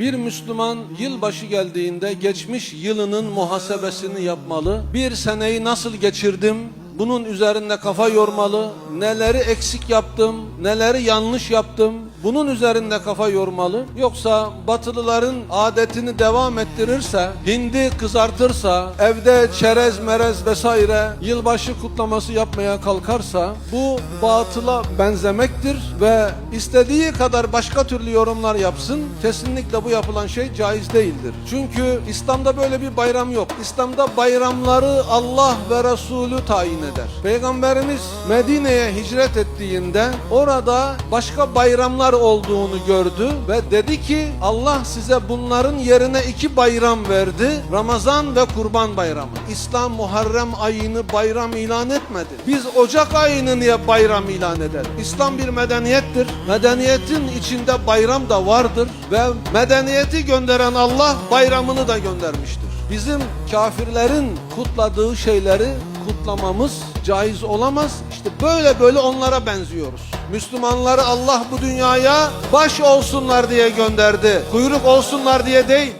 Bir Müslüman yılbaşı geldiğinde geçmiş yılının muhasebesini yapmalı. Bir seneyi nasıl geçirdim? Bunun üzerinde kafa yormalı. Neleri eksik yaptım? Neleri yanlış yaptım? Bunun üzerinde kafa yormalı. Yoksa batılıların adetini devam ettirirse, hindi kızartırsa, evde çerez merez vesaire yılbaşı kutlaması yapmaya kalkarsa bu batıla benzemektir ve istediği kadar başka türlü yorumlar yapsın. Kesinlikle bu yapılan şey caiz değildir. Çünkü İslam'da böyle bir bayram yok. İslam'da bayramları Allah ve Resulü tayin eder. Peygamberimiz Medine'ye hicret ettiğinde orada başka bayramlar olduğunu gördü ve dedi ki Allah size bunların yerine iki bayram verdi. Ramazan ve Kurban Bayramı. İslam Muharrem ayını bayram ilan etmedi. Biz Ocak ayını niye bayram ilan eder? İslam bir medeniyettir. Medeniyetin içinde bayram da vardır ve medeniyeti gönderen Allah bayramını da göndermiştir. Bizim kafirlerin kutladığı şeyleri kutlamamız caiz olamaz. İşte böyle böyle onlara benziyoruz. Müslümanları Allah bu dünyaya baş olsunlar diye gönderdi. Kuyruk olsunlar diye değil.